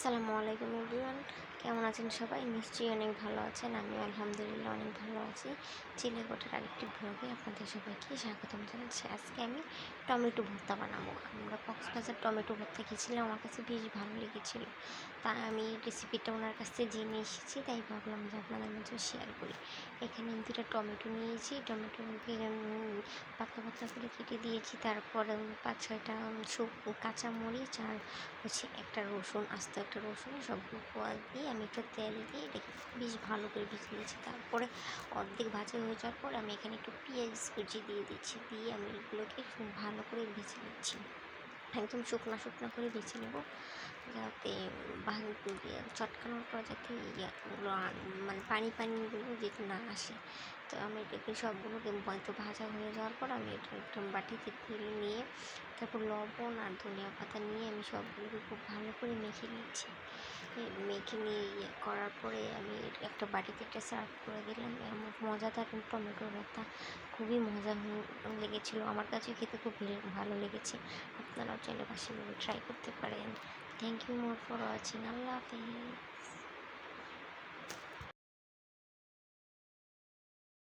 আসসালামু আলাইকুম এভরিওয়ান। কেমন আছেন সবাই? নিশ্চয়ই অনেক ভালো আছেন। আমি আলহামদুলিল্লাহ অনেক ভালো আছি। চিলেকোটার আরেকটি ব্লগে আপনাদের সবাইকে স্বাগতম জানাচ্ছি। আজকে আমি টমেটো ভর্তা বানাবো। আমরা কক্সবাজার টমেটো ভর্তা খেয়েছিলাম আমার কাছে বেশ ভালো লেগেছিলো। তাই আমি রেসিপিটা ওনার কাছ থেকে জেনে এসেছি তাই ভাবলাম যে আপনাদের মাঝে শেয়ার করি। এখানে দুটো টমেটো নিয়েছি টমেটোকে উম, পাতলা পাতলা করে কেটে দিয়েছি তারপর পাঁচ ছয়টা কাঁচা মরিচ আর হচ্ছে একটা রসুন আস্ত একটা রসুন সবগুলো কোয়া দিয়ে আমি একটু তেল দিয়ে এটাকে বেশ ভালো করে ভেজে নিয়েছি। তারপরে অর্ধেক ভাজা হয়ে যাওয়ার পর আমি এখানে একটু পেঁয়াজ কুচি দিয়ে দিচ্ছি দিয়ে আমি এগুলোকে খুব ভালো করে ভেজে নিচ্ছি। একদম শুকনো শুকনো করে বেছে নেব, যাতে চটকানোর পর যাতে ইয়াগুলো মানে পানি পানিগুলো যেতে না আসে। তো আমি এটাকে সবগুলোকে হয়তো ভাজা হয়ে যাওয়ার পর আমি এটা একটা বাটিতে তুলে নিয়ে, তারপর লবণ আর ধনিয়া পাতা নিয়ে আমি সবগুলোকে খুব ভালো করে মেখে নিচ্ছি। মেখে নিয়ে ইয়ে করার পরে আমি একটা বাটিতে একটা সার্ভ করে দিলাম। এমন মজাদার টমেটো ভর্তা খুবই মজা লেগেছিলো। আমার কাছে খেতে খুব ভালো লেগেছে। আপনারাও চাইলে পাশে ট্রাই করতে পারেন। Thank you more for watching Allah Hafiz.